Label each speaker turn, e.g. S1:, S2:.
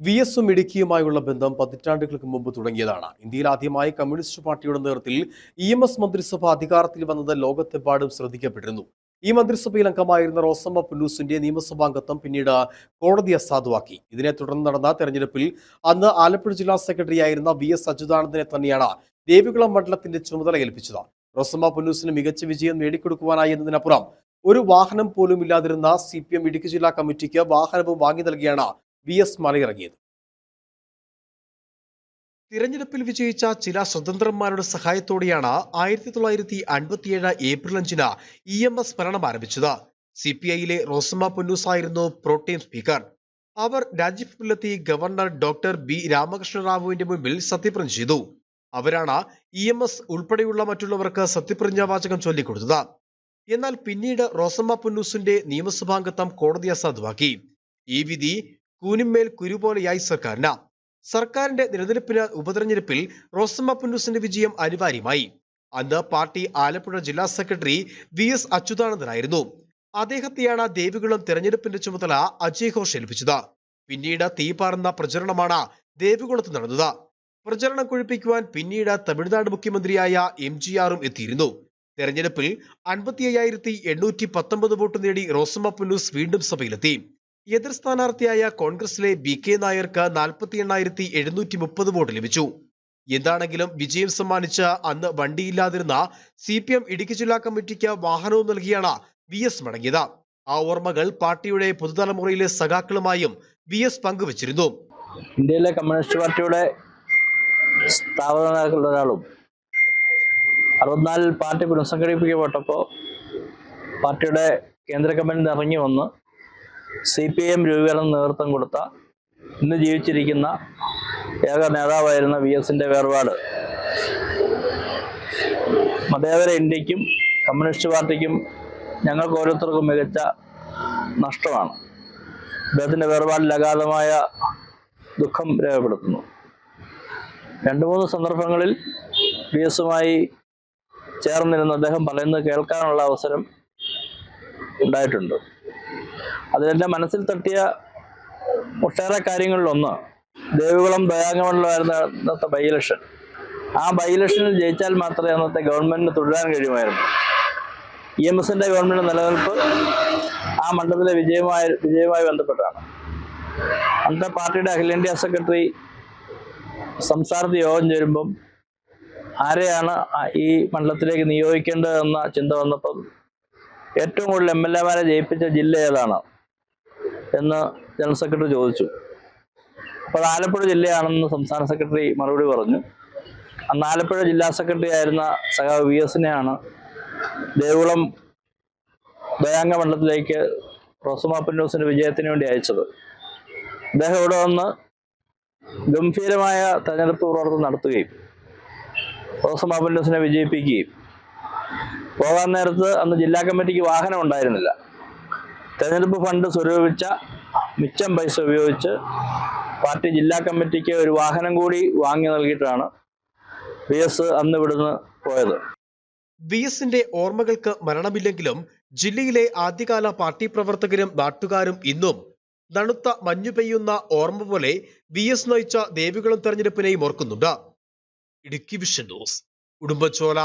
S1: V എസും ഇടുക്കിയുമായുള്ള ബന്ധം പതിറ്റാണ്ടുകൾക്ക് മുമ്പ് തുടങ്ങിയതാണ്. ഇന്ത്യയിൽ ആദ്യമായി കമ്മ്യൂണിസ്റ്റ് പാർട്ടിയുടെ നേതൃത്വത്തിൽ ഇ എം എസ് മന്ത്രിസഭ അധികാരത്തിൽ വന്നത് ലോകത്തെമ്പാടും ശ്രദ്ധിക്കപ്പെട്ടിരുന്നു. ഈ മന്ത്രിസഭയിൽ അംഗമായിരുന്ന റോസമ്മ പുല്ലൂസിന്റെ നിയമസഭാംഗത്വം പിന്നീട് കോടതി അസാധുവാക്കി ഇതിനെ തുടർന്ന് നടന്ന തെരഞ്ഞെടുപ്പിൽ അന്ന് ആലപ്പുഴ ജില്ലാ സെക്രട്ടറിയായിരുന്ന വി എസ് അച്യുതാനന്ദനെ തന്നെയാണ് ദേവികുളം മണ്ഡലത്തിന്റെ ചുമതല ഏൽപ്പിച്ചത്. റോസമ്മ പുല്ലൂസിന് മികച്ച വിജയം നേടിക്കൊടുക്കുവാനായി എന്നതിനപ്പുറം ഒരു വാഹനം പോലും ഇല്ലാതിരുന്ന സി പി എം ഇടുക്കി ജില്ലാ കമ്മിറ്റിക്ക് വാഹനവും വാങ്ങി നൽകിയാണ് വി എസ് മലയിറങ്ങിയത്. തിരഞ്ഞെടുപ്പിൽ വിജയിച്ച ചില സ്വതന്ത്രന്മാരുടെ സഹായത്തോടെയാണ് ആയിരത്തി തൊള്ളായിരത്തി അൻപത്തിയേഴ് ഏപ്രിൽ അഞ്ചിന് ഇ എം എസ് ഭരണം ആരംഭിച്ചത്. സി പി ഐയിലെ റോസമ്മ പുന്നൂസ് ആയിരുന്നു പ്രോട്ടീം സ്പീക്കർ. അവർ രാജ്യസഭയിലെത്തി ഗവർണർ ഡോക്ടർ ബി രാമകൃഷ്ണ റാവുവിന്റെ മുമ്പിൽ സത്യപ്രതിജ്ഞ ചെയ്തു. അവരാണ് ഇ എം എസ് ഉൾപ്പെടെയുള്ള മറ്റുള്ളവർക്ക് സത്യപ്രതിജ്ഞാ വാചകം ചൊല്ലിക്കൊടുത്തത്. എന്നാൽ പിന്നീട് റോസമ്മ പുന്നൂസിന്റെ നിയമസഭാംഗത്വം കോടതി അസാധുവാക്കി ഈ വിധി കൂനിന്മേൽ കുരുപോലെയായി സർക്കാരിന് സർക്കാരിന്റെ നിലനിൽപ്പിന് ഉപതെരഞ്ഞെടുപ്പിൽ റോസമ്മ പുന്നൂസിന്റെ വിജയം അനിവാര്യമായി. അന്ന് പാർട്ടി ആലപ്പുഴ ജില്ലാ സെക്രട്ടറി വി എസ് അച്യുതാനന്ദനായിരുന്നു. അദ്ദേഹത്തെയാണ് ദേവികുളം തെരഞ്ഞെടുപ്പിന്റെ ചുമതല അജയ് ഘോഷ് ഏൽപ്പിച്ചത്. പിന്നീട് തീപാറുന്ന പ്രചരണമാണ് ദേവികുളത്ത് നടന്നത്. പ്രചരണം കുഴിപ്പിക്കുവാൻ പിന്നീട് തമിഴ്നാട് മുഖ്യമന്ത്രിയായ എം ജി ആറും എത്തിയിരുന്നു. തെരഞ്ഞെടുപ്പിൽ അൻപത്തി അയ്യായിരത്തി എണ്ണൂറ്റി പത്തൊമ്പത് വോട്ട് നേടി റോസമ്മ പുന്നൂസ് വീണ്ടും സഭയിലെത്തി. എതിർ സ്ഥാനാർത്ഥിയായ കോൺഗ്രസിലെ ബി കെ നായർക്ക് നാൽപ്പത്തി എണ്ണായിരത്തി എഴുന്നൂറ്റി മുപ്പത് വോട്ട് ലഭിച്ചു. എന്താണെങ്കിലും വിജയം സമ്മാനിച്ച അന്ന് വണ്ടിയില്ലാതിരുന്ന സി പി എം ഇടുക്കി ജില്ലാ കമ്മിറ്റിക്ക് വാഹനവും നൽകിയാണ് വി എസ് മടങ്ങിയത്. ആ ഓർമ്മകൾ പാർട്ടിയുടെ പുതുതലമുറയിലെ സഖാക്കളുമായും വി എസ് പങ്കുവച്ചിരുന്നു.
S2: ഇന്ത്യയിലെ കമ്മ്യൂണിസ്റ്റ് പാർട്ടിയുടെ സ്ഥാപക നേതാക്കളിൽ ഒരാളും അറുപത്തിനാലിൽ പാർട്ടി പുനഃസംഘടിപ്പിക്കപ്പെട്ടപ്പോൾ പാർട്ടിയുടെ കേന്ദ്ര കമ്മിറ്റിയിൽ ഇറങ്ങി വന്ന് സി പി എം രൂപീകരണം നേതൃത്വം കൊടുത്ത ഇന്ന് ജീവിച്ചിരിക്കുന്ന ഏക നേതാവായിരുന്ന വി എസിന്റെ വേർപാട്. മതേതര ഇന്ത്യക്കും കമ്മ്യൂണിസ്റ്റ് പാർട്ടിക്കും ഞങ്ങൾക്ക് ഓരോരുത്തർക്കും മികച്ച നഷ്ടമാണ്. അദ്ദേഹത്തിന്റെ വേർപാടിൽ അഗാധമായ ദുഃഖം രേഖപ്പെടുത്തുന്നു. രണ്ട് മൂന്ന് സന്ദർഭങ്ങളിൽ വി എസുമായി ചേർന്നിരുന്ന അദ്ദേഹം പറയുന്നത് കേൾക്കാനുള്ള അവസരം ഉണ്ടായിട്ടുണ്ട്. അതിലെന്റെ മനസ്സിൽ തട്ടിയ ഒട്ടേറെ കാര്യങ്ങളിലൊന്ന് ദേവികുളം ദയാംഗമണ്ഡലമായിരുന്ന അന്നത്തെ ബൈ ഇലക്ഷൻ ആ ബൈ ഇലക്ഷനിൽ ജയിച്ചാൽ മാത്രമേ അന്നത്തെ ഗവൺമെന്റിന് തുടരാൻ കഴിയുമായിരുന്നു. ഇ എം എസിന്റെ ഗവൺമെന്റ് നിലനിൽപ്പ് ആ മണ്ഡലത്തിലെ വിജയമായി വിജയവുമായി ബന്ധപ്പെട്ടാണ്. അന്നത്തെ പാർട്ടിയുടെ അഖിലേന്ത്യാ സെക്രട്ടറി സംസ്ഥാനത്ത് യോഗം ചേരുമ്പം ആരെയാണ് ഈ മണ്ഡലത്തിലേക്ക് നിയോഗിക്കേണ്ടതെന്ന ചിന്ത വന്നപ്പം ഏറ്റവും കൂടുതൽ എം എൽ എമാരെ ജയിപ്പിച്ച ജില്ല ഏതാണ്? എന്ന് ജനറൽ സെക്രട്ടറി ചോദിച്ചു. അപ്പോൾ ആലപ്പുഴ ജില്ലയാണെന്ന് സംസ്ഥാന സെക്രട്ടറി മറുപടി പറഞ്ഞു. അന്ന് ആലപ്പുഴ ജില്ലാ സെക്രട്ടറി ആയിരുന്ന സഖാവ് വി എസിനെയാണ് ദേവുളം ദയാംഗ മണ്ഡലത്തിലേക്ക് റോസമാ പന്നൂസിന്റെ വിജയത്തിന് വേണ്ടി അയച്ചത്. അദ്ദേഹം ഇവിടെ വന്ന് ഗംഭീരമായ തെരഞ്ഞെടുപ്പ് പ്രവർത്തനം നടത്തുകയും റോസമാ പന്നൂസിനെ വിജയിപ്പിക്കുകയും. പോകാൻ നേരത്ത് അന്ന് ജില്ലാ കമ്മിറ്റിക്ക് വാഹനം ഉണ്ടായിരുന്നില്ല. തെരഞ്ഞെടുപ്പ് ഫണ്ട് സ്വരൂപിച്ച മിച്ചം പൈസ ഉപയോഗിച്ച് പാർട്ടി ജില്ലാ കമ്മിറ്റിക്ക് ഒരു വാഹനം കൂടി വാങ്ങി നൽകിയിട്ടാണ് വി എസ് അന്ന് ഇവിടുന്ന് പോയത്.
S1: വി എസിന്റെ ഓർമ്മകൾക്ക് മരണമില്ലെങ്കിലും ജില്ലയിലെ ആദ്യകാല പാർട്ടി പ്രവർത്തകരും നാട്ടുകാരും ഇന്നും തണുത്ത മഞ്ഞു പെയ്യുന്ന ഓർമ്മ പോലെ വി എസ് നയിച്ച ദേവികുളം തെരഞ്ഞെടുപ്പിനെയും ഓർക്കുന്നുണ്ട്. Idukki vision news ഉടുമ്പച്ചോല